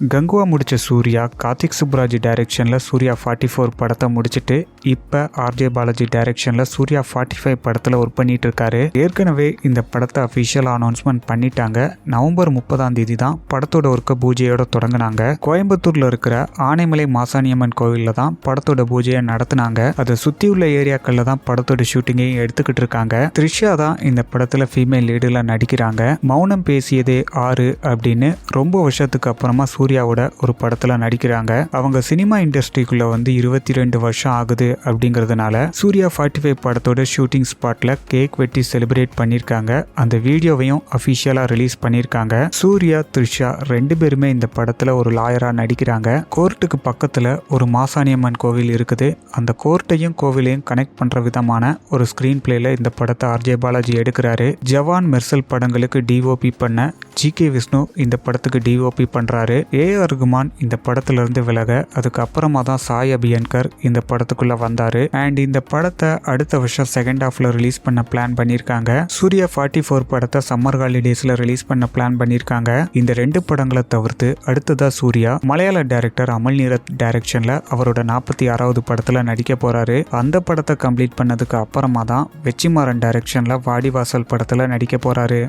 கங்குவா முடிச்ச சூர்யா கார்த்திக் சுப்ராஜ் டைரக்ஷனில் Suriya forty four படத்தை முடிச்சுட்டு இப்போ ஆர்ஜே பாலாஜி டைரக்ஷனில் சூர்யா ஃபார்ட்டி ஃபைவ் படத்தில் ஒர்க் பண்ணிட்டு இருக்காரு ஏற்கனவே இந்த படத்தை அஃபிஷியல் அனௌன்ஸ்மெண்ட் பண்ணிட்டாங்க. நவம்பர் முப்பதாம் தேதி தான் படத்தோட ஒர்க்கை பூஜையோட தொடங்கினாங்க. கோயம்புத்தூரில் இருக்கிற ஆனைமலை மாசாணியம்மன் கோவிலில் தான் படத்தோட பூஜையை நடத்தினாங்க. அதை சுற்றி உள்ள ஏரியாக்களில் தான் படத்தோட ஷூட்டிங்கையும் எடுத்துக்கிட்டு இருக்காங்க. த்ரிஷா தான் இந்த படத்தில் ஃபீமேல் லீடில் நடிக்கிறாங்க. மௌனம் பேசியதே ஆறு அப்படின்னு ரொம்ப வருஷத்துக்கு அப்புறமா சூர்யாவோட ஒரு படத்துல நடிக்கிறாங்க. அவங்க சினிமா இண்டஸ்ட்ரிக்குள்ள வந்து இருபத்தி ரெண்டு வருஷம் ஆகுது அப்படிங்கிறதுனால சூர்யா ஃபார்ட்டி ஃபைவ் படத்தோட ஷூட்டிங் ஸ்பாட்ல கேக் வெட்டி செலிப்ரேட் பண்ணியிருக்காங்க அந்த வீடியோவையும் அஃபிஷியலா ரிலீஸ் பண்ணியிருக்காங்க சூர்யா த்ரிஷா ரெண்டு பேருமே இந்த படத்துல ஒரு லாயரா நடிக்கிறாங்க. கோர்ட்டுக்கு பக்கத்துல ஒரு மாசாணியம்மன் கோவில் இருக்குது. அந்த கோர்ட்டையும் கோவிலையும் கனெக்ட் பண்ற விதமான ஒரு ஸ்கிரீன் பிளேல இந்த படத்தை ஆர்ஜே பாலாஜி எடுக்கிறாரு. ஜவான் மெர்சல் படங்களுக்கு டிஓபி பண்ண ஜி கே விஷ்ணு இந்த படத்துக்கு டிஓபி பண்றாரு. ஏ ரகுமான் இந்த படத்திலிருந்து விலக அதுக்கப்புறமா தான் சாய் அபியன்கர் இந்த படத்துக்குள்ள வந்தாரு. அண்ட் இந்த படத்தை அடுத்த வருஷம் செகண்ட் ஹாஃப்ல ரிலீஸ் பண்ண பிளான் பண்ணியிருக்காங்க சூர்யா ஃபார்ட்டி ஃபோர் படத்தை சம்மர் ஹாலிடேஸ்ல ரிலீஸ் பண்ண பிளான் பண்ணியிருக்காங்க இந்த ரெண்டு படங்களை தவிர்த்து அடுத்ததா சூர்யா மலையாள டைரக்டர் அமல் நீரத் டைரக்ஷன்ல அவரோட நாற்பத்தி ஆறாவது படத்துல நடிக்க போறாரு. அந்த படத்தை கம்ப்ளீட் பண்ணதுக்கு அப்புறமா தான் வெச்சிமாறன் டைரக்ஷன்ல வாடிவாசல் படத்துல நடிக்க போறாரு.